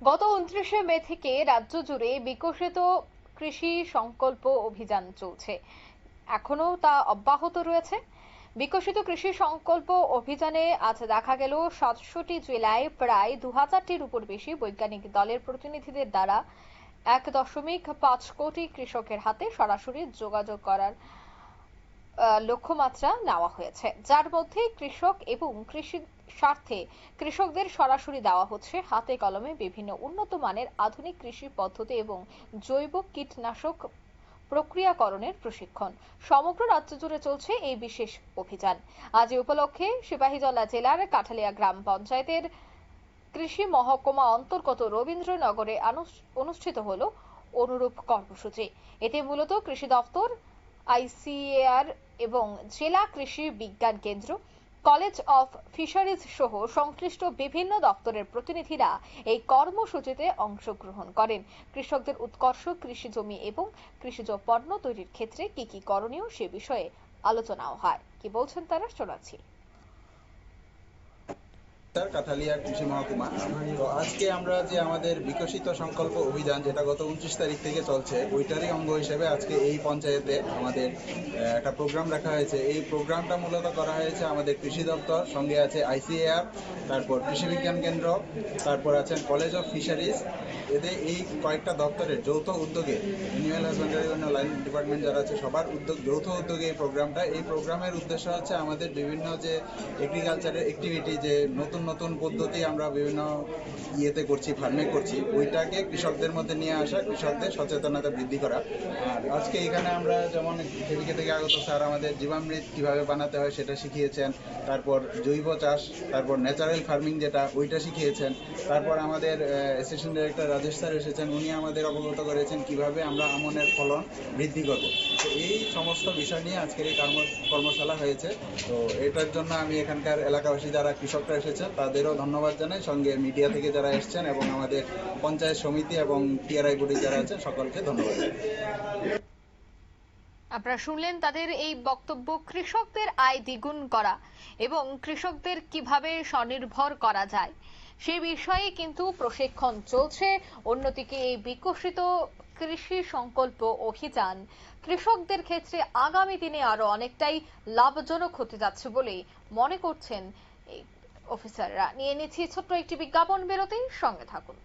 গত উনত্রিশে মে থেকে রাজ্য জুড়ে বিকশিত কৃষি সংকল্প অভিযান চলছে। এখনও তা অব্যাহত রয়েছে। বিকশিত কৃষি সংকল্প অভিযানে আজ দেখা গেল সাতশোটি জেলায় প্রায় দু হাজারটির উপর বেশি বৈজ্ঞানিক দলের প্রতিনিধিদের দ্বারা এক দশমিক পাঁচ কোটি কৃষকের হাতে সরাসরি যোগাযোগ করার লক্ষ্যমাত্রা নেওয়া হয়েছে। যার মধ্যে কৃষক এবং কৃষি স্বার্থে কৃষকদের সরাসরি দেওয়া হচ্ছে হাতে কলমে বিভিন্ন উন্নত মানের আধুনিক কৃষি পদ্ধতি এবং জৈব কীটনাশক প্রক্রিয়াকরণের প্রশিক্ষণ। সমগ্র রাজ্য জুড়ে চলছে এই বিশেষ অভিযান। আজ উপলক্ষে সিপাহীজলা জেলার কাঠালিয়া গ্রাম পঞ্চায়েতের কৃষি মহকুমা অন্তর্গত রবীন্দ্রনগরে অনুষ্ঠিত হলো অনুরূপ কর্মসূচি। এতে মূলত কৃষি দপ্তর আইসিএআর এবং জেলা কৃষি বিজ্ঞান কেন্দ্র, কলেজ অফ ফিশারিজ সহ সংশ্লিষ্ট বিভিন্ন দপ্তরের প্রতিনিধিরা এই কর্মসূচিতে অংশগ্রহণ করেন। কৃষকদের উৎকর্ষ কৃষি জমি এবং কৃষিজ পণ্য তৈরির ক্ষেত্রে কি কি করণীয় সে বিষয়ে আলোচনাও হয়। কি বলছেন তারা? শোনাচ্ছি। স্যার কৃষি মহকুমা। তো আজকে আমরা যে আমাদের বিকশিত সংকল্প অভিযান, যেটা গত উনত্রিশ তারিখ থেকে চলছে, ওইটারই অঙ্গ হিসেবে আজকে এই পঞ্চায়েতে আমাদের একটা প্রোগ্রাম রাখা হয়েছে। এই প্রোগ্রামটা মূলত করা হয়েছে আমাদের কৃষি দপ্তর, সঙ্গে আছে আইসিএআর তারপর কৃষি বিজ্ঞান কেন্দ্র, তারপর আছেন কলেজ অফ ফিশারিজ। এতে এই কয়েকটা দপ্তরের যৌথ উদ্যোগে অ্যানিম্যাল হাজবেন্ডারি অন্য লাইন ডিপার্টমেন্ট যারা আছে, সবার উদ্যোগ, যৌথ উদ্যোগে এই প্রোগ্রামটা। এই প্রোগ্রামের উদ্দেশ্য হচ্ছে আমাদের বিভিন্ন যে এগ্রিকালচারের অ্যাক্টিভিটি যে নতুন নতুন নতুন পদ্ধতি আমরা বিভিন্ন ইয়েতে করছি ফার্মে করছি, ওইটাকে কৃষকদের মধ্যে নিয়ে আসা, কৃষকদের সচেতনতা বৃদ্ধি করা। আর আজকে এখানে আমরা যেমন সেবিকে থেকে আগত স্যার, আমাদের জীবামৃত কীভাবে বানাতে হয় সেটা শিখিয়েছেন, তারপর জৈব চাষ, তারপর ন্যাচারাল ফার্মিং যেটা, ওইটা শিখিয়েছেন, তারপর আমাদের অ্যাসিস্ট্যান্ট ডিরেক্টর রাজেশ স্যার এসেছেন, উনি আমাদের অবগত করেছেন কীভাবে আমরা আমনের ফলন বৃদ্ধি করব। তো এই সমস্ত বিষয় নিয়ে আজকের এই কর্ম- কর্মশালা হয়েছে। তো এটার জন্য আমি এখানকার এলাকাবাসী, যারা কৃষকরা এসেছেন তাদেরও ধন্যবাদ জানাই। সঙ্গে মিডিয়া থেকে যারা এসেছেন এবং আমাদের পঞ্চায়েত সমিতি এবং টিআরআই বডি যারা আছেন সকলকে ধন্যবাদ আপনারা শুনলেন তাদের এই বক্তব্য, কৃষকদের আয় দ্বিগুণ করা এবং কৃষকদের কীভাবে স্বনির্ভর করা যায় সে বিষয়ে কিন্তু প্রশিক্ষণ চলছে। অন্যদিকে এই বিকশিত কৃষি সংকল্প অভিযান কৃষকদের ক্ষেত্রে আগামী দিনে আরও অনেকটাই লাভজনক হতে যাচ্ছে বলে মনে করছেন অফিসাররা। নিয়ে নিচ্ছি ছোট্ট একটি বিজ্ঞাপন বেরোতেই সঙ্গে থাকুন।